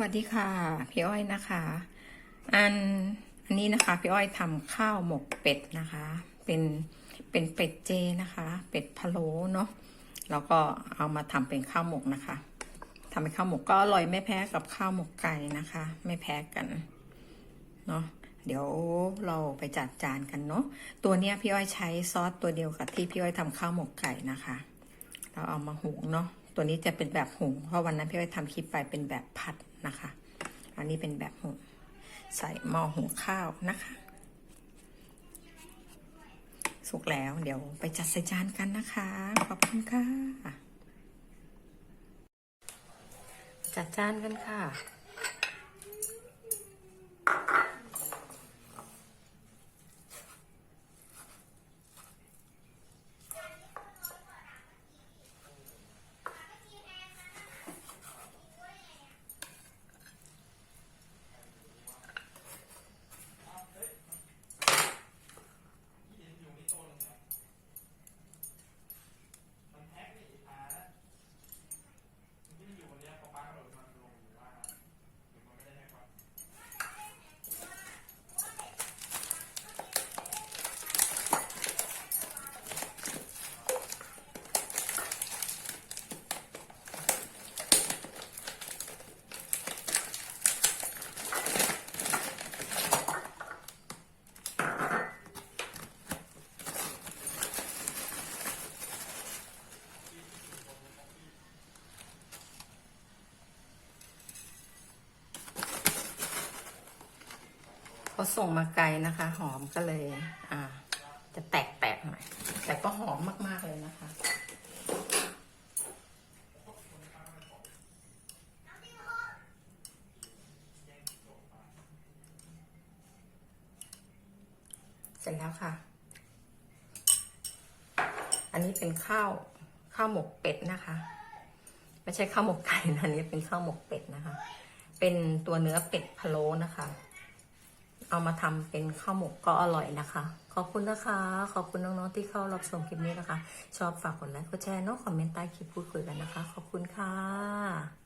วัสดีค่ะ พี่อ้อยนะคะ อันอันนี้นะคะ พี่อ้อยทำข้าวหมกเป็ดนะคะ เป็นเป็นเป็ดเจนะคะ เป็ดพะโล้เนาะแล้วก็เอามาทำเป็นข้าวหมกนะคะทำเป็นข้าวหมกก็อร่อยไม่แพ้กับข้าวหมกไก่นะคะ ไม่แพ้กันเนาะเดี๋ยวเราไปจัดจานกันเนาะตัวเนี้ยพี่อ้อยใช้ซอสตัวเดียวกับที่พี่อ้อยทำข้าวหมกไก่นะคะ เราเอามาหุงเนาะ ตัวนี้จะเป็นแบบหุงเพราะวันนั้นพี่อ้อยทำคลิปไปเป็นแบบผัดนะคะ อันนี้เป็นแบบหุงใส่หม้อหุงข้าวนะคะ สุกแล้วเดี๋ยวไปจัดใส่จานกันนะคะ ขอบคุณค่ะ จัดจานกันค่ะ เขาส่งมาไกลนะคะ หอมก็เลย อ่า จะแตกๆหน่อยแต่ก็หอมมากๆเลยนะคะเสร็จแล้วค่ะ อันนี้เป็นข้าวข้าวหมกเป็ดนะคะ ไม่ใช่ข้าวหมกไก่นะอันนี้เป็นข้าวหมกเป็ดนะคะ เป็นตัวเนื้อเป็ดพะโล้นะคะ เอามาทำเป็นข้าวหมกก็อร่อยนะคะ ขอบคุณนะคะ ขอบคุณน้องๆที่เข้ารับชมคลิปนี้นะคะ ชอบฝากกดไลค์กดแชร์เนาะคอมเมนต์ใต้คลิปพูดคุยกันนะคะ ขอบคุณค่ะ